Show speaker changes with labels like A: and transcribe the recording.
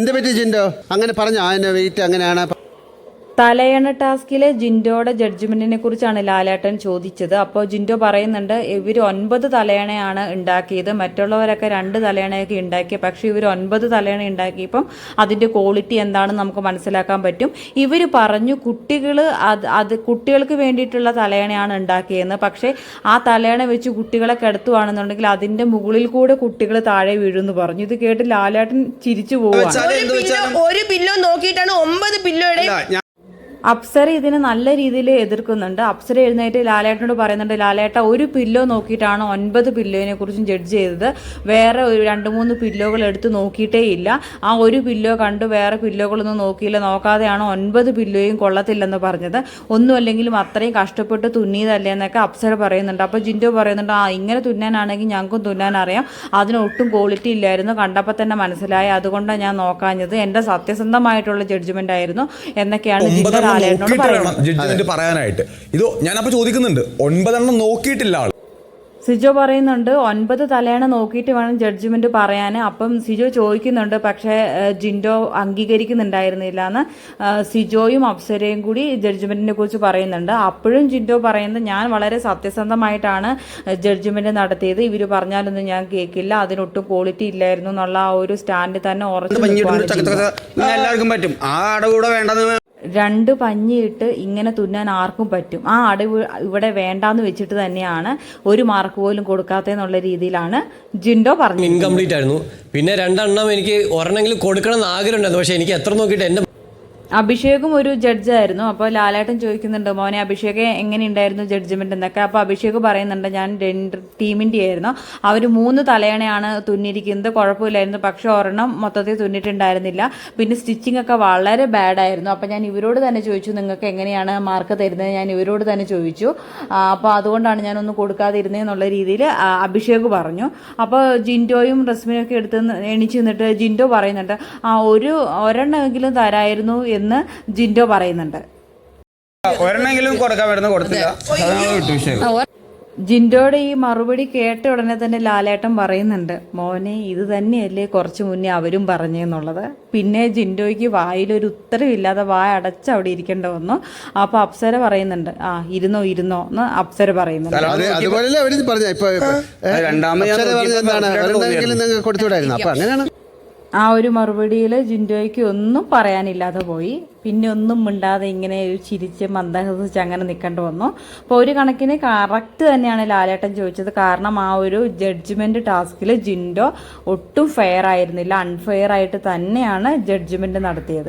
A: എന്ത് പറ്റി ചിന്റോ അങ്ങനെ പറഞ്ഞോ അതിന്റെ വെയിറ്റ് അങ്ങനെയാണ്.
B: തലയണ ടാസ്കിലെ ജിൻഡോയുടെ ജഡ്ജ്മെന്റിനെ കുറിച്ചാണ് ലാലേട്ടൻ ചോദിച്ചത്. അപ്പോൾ ജിൻഡോ പറയുന്നുണ്ട് ഇവർ ഒൻപത് തലയണയാണ് ഉണ്ടാക്കിയത്. മറ്റുള്ളവരൊക്കെ രണ്ട് തലയണയൊക്കെ ഉണ്ടാക്കി. പക്ഷേ ഇവർ ഒൻപത് തലയണ ഉണ്ടാക്കിയപ്പം അതിന്റെ ക്വാളിറ്റി എന്താണെന്ന് നമുക്ക് മനസ്സിലാക്കാൻ പറ്റും. ഇവർ പറഞ്ഞു കുട്ടികൾ അത് അത് കുട്ടികൾക്ക് വേണ്ടിയിട്ടുള്ള തലയണയാണ് ഉണ്ടാക്കിയതെന്ന്. പക്ഷേ ആ തലയണ വെച്ച് കുട്ടികളെ കിടത്തുവാണെന്നുണ്ടെങ്കിൽ അതിന്റെ മുകളിൽ കൂടെ കുട്ടികൾ താഴെ വീഴുമെന്ന് പറഞ്ഞു. ഇത് കേട്ട് ലാലേട്ടൻ ചിരിച്ചു പോകും
C: ഒരു പില്ലോ നോക്കിയിട്ടാണ് ഒമ്പത് പില്ലോയുടെ
B: അപ്സര ഇതിനെ നല്ല രീതിയിൽ എതിർക്കുന്നുണ്ട്. അപ്സര എഴുന്നേറ്റ് ലാലേട്ടനോട് പറയുന്നുണ്ട് ലാലേട്ട ഒരു പില്ലോ നോക്കിയിട്ടാണ് ഒൻപത് പില്ലോനെ കുറിച്ചും ജഡ്ജ് ചെയ്തത്. വേറെ ഒരു രണ്ട് മൂന്ന് പില്ലോകൾ എടുത്ത് നോക്കിയിട്ടേ ഇല്ല. ആ ഒരു പില്ലോ കണ്ട് വേറെ പില്ലോകളൊന്നും നോക്കിയില്ല. നോക്കാതെയാണ് ഒൻപത് പില്ലോയും കൊള്ളത്തില്ലെന്ന് പറഞ്ഞത്. ഒന്നും അല്ലെങ്കിലും അത്രയും കഷ്ടപ്പെട്ട് തുന്നിയതല്ലേ എന്നൊക്കെ അപ്സര പറയുന്നുണ്ട്. അപ്പോൾ ജിൻഡോ പറയുന്നുണ്ട് ആ ഇങ്ങനെ തുന്നാനാണെങ്കിൽ ഞങ്ങൾക്കും തുന്നാൻ അറിയാം. അതിനൊട്ടും ക്വാളിറ്റി ഇല്ലായിരുന്നു. കണ്ടപ്പോൾ തന്നെ മനസ്സിലായി. അതുകൊണ്ടാണ് ഞാൻ നോക്കാഞ്ഞത്. എന്റെ സത്യസന്ധമായിട്ടുള്ള ജഡ്ജ്മെന്റ് ആയിരുന്നു. എന്നൊക്കെയാണ് ജിൻഡോ
D: നോക്കിയിട്ട്
B: പറയുന്നത്
D: വേണം ജഡ്ജ്മെന്റ് പറയാനായിട്ട്. ഇത് ഞാനപ്പോ ചോദിക്കുന്നുണ്ട്. ഒൻപതെണ്ണം നോക്കിയിട്ടില്ല ആൾ.
B: സിജോ പറയുന്നുണ്ട് ഒൻപത് തലയണ നോക്കിയിട്ട് വേണം ജഡ്ജ്മെന്റ് പറയാൻ അപ്പം സിജോ ചോദിക്കുന്നുണ്ട് പക്ഷേ ജിൻഡോ അംഗീകരിക്കുന്നുണ്ടായിരുന്നില്ല എന്ന് സിജോയും അപ്സരയും കൂടി ജഡ്ജ്മെന്റിനെ കുറിച്ച് പറയുന്നുണ്ട്. അപ്പോഴും ജിൻഡോ പറയുന്നത് ഞാൻ വളരെ സത്യസന്ധമായിട്ടാണ് ജഡ്ജ്മെന്റ് നടത്തിയത്. ഇവർ പറഞ്ഞാലൊന്നും ഞാൻ കേൾക്കില്ല അതിനൊട്ടും ക്വാളിറ്റി ഇല്ലായിരുന്നു എന്നുള്ള ആ ഒരു സ്റ്റാൻഡ് തന്നെ ഉറച്ചു
E: എല്ലാവർക്കും പറ്റും. ആ അടകൂടെ വേണ്ടെന്ന്
B: രണ്ട് പഞ്ഞിയിട്ട് ഇങ്ങനെ തുന്നാൻ ആർക്കും പറ്റും. ആ അടവ് ഇവിടെ വേണ്ടാന്ന് വെച്ചിട്ട് തന്നെയാണ് ഒരു മാർക്ക് പോലും കൊടുക്കാത്തെന്നുള്ള രീതിയിലാണ് ജിൻഡോ പറഞ്ഞത്
F: ഇൻകംപ്ലീറ്റ് ആയിരുന്നു. പിന്നെ രണ്ടെണ്ണം എനിക്ക് ഒരെണ്ണെങ്കിലും കൊടുക്കണം എന്ന് ആഗ്രഹമുണ്ടായിരുന്നു. പക്ഷെ എനിക്ക് എത്ര നോക്കിയിട്ട് എന്റെ
B: അഭിഷേകും ഒരു ജഡ്ജായിരുന്നു. അപ്പോൾ ലാലേട്ടൻ ചോദിക്കുന്നുണ്ട് മോനെ അഭിഷേക് എങ്ങനെയുണ്ടായിരുന്നു ജഡ്ജ്മെന്റ്? എന്നൊക്കെ. അപ്പോൾ അഭിഷേക് പറയുന്നുണ്ട് ഞാൻ രണ്ട് ടീമിന്റെ ആയിരുന്നു അവർ മൂന്ന് തലയണയാണ് തുന്നിയിരിക്കുന്നത്. കുഴപ്പമില്ലായിരുന്നു. പക്ഷെ ഒരെണ്ണം മൊത്തത്തിൽ തുന്നിട്ടുണ്ടായിരുന്നില്ല പിന്നെ സ്റ്റിച്ചിങ് ഒക്കെ വളരെ ബാഡായിരുന്നു. അപ്പോൾ ഞാൻ ഇവരോട് തന്നെ ചോദിച്ചു നിങ്ങൾക്ക് എങ്ങനെയാണ് മാർക്ക് തരുന്നത്? ഞാൻ ഇവരോട് തന്നെ ചോദിച്ചു. അപ്പോൾ അതുകൊണ്ടാണ് ഞാനൊന്നും കൊടുക്കാതിരുന്നതെന്നുള്ള രീതിയിൽ അഭിഷേക് പറഞ്ഞു. അപ്പോൾ ജിൻഡോയും റസ്മിനും ഒക്കെ എടുത്ത് എണീച്ച് നിന്നിട്ട് ജിൻഡോ പറയുന്നുണ്ട് ആ ഒരു ഒരെണ്ണമെങ്കിലും തരായിരുന്നു എന്ന് ജിൻഡോ പറയുന്നുണ്ട്.
E: ഒരെണ്ണെങ്കിലും കൊടുക്കാൻ വരുന്ന കൊടുത്തില്ല. അതാണ് വിട്ടു വിഷയം.
B: ജിൻഡോയുടെ ഈ മറുപടി കേട്ട ഉടനെ തന്നെ ലാലേട്ടൻ പറയുന്നുണ്ട് മോനെ ഇത് തന്നെയല്ലേ കുറച്ച് മുന്നേ അവരും പറഞ്ഞെന്നുള്ളത് പിന്നെ ജിൻഡോയ്ക്ക് വായിലൊരു ഉത്തരവില്ലാതെ വായ അടച്ച് അവിടെ ഇരിക്കേണ്ട വന്നു അപ്പൊ അപ്സര പറയുന്നുണ്ട്. ആ ഇരുന്നോ ഇരുന്നോ എന്ന് അപ്സര പറയുന്നുണ്ട്. ആ ഒരു മറുപടിയിൽ ജിൻഡോയ്ക്ക് ഒന്നും പറയാനില്ലാതെ പോയി. പിന്നെ ഒന്നും മിണ്ടാതെ ഇങ്ങനെ ഒരു ചിരിച്ച് മന്ദഹസിച്ച് അങ്ങനെ നിൽക്കേണ്ടി വന്നു. അപ്പോൾ ഒരു കണക്കിന് കറക്റ്റ് തന്നെയാണ് ലാലേട്ടൻ ചോദിച്ചത്. കാരണം ആ ഒരു ജഡ്ജ്മെന്റ് ടാസ്കിൽ ജിൻഡോ ഒട്ടും ഫെയർ ആയിരുന്നില്ല. അൺഫെയർ ആയിട്ട് തന്നെയാണ് ജഡ്ജ്മെന്റ് നടത്തിയത്.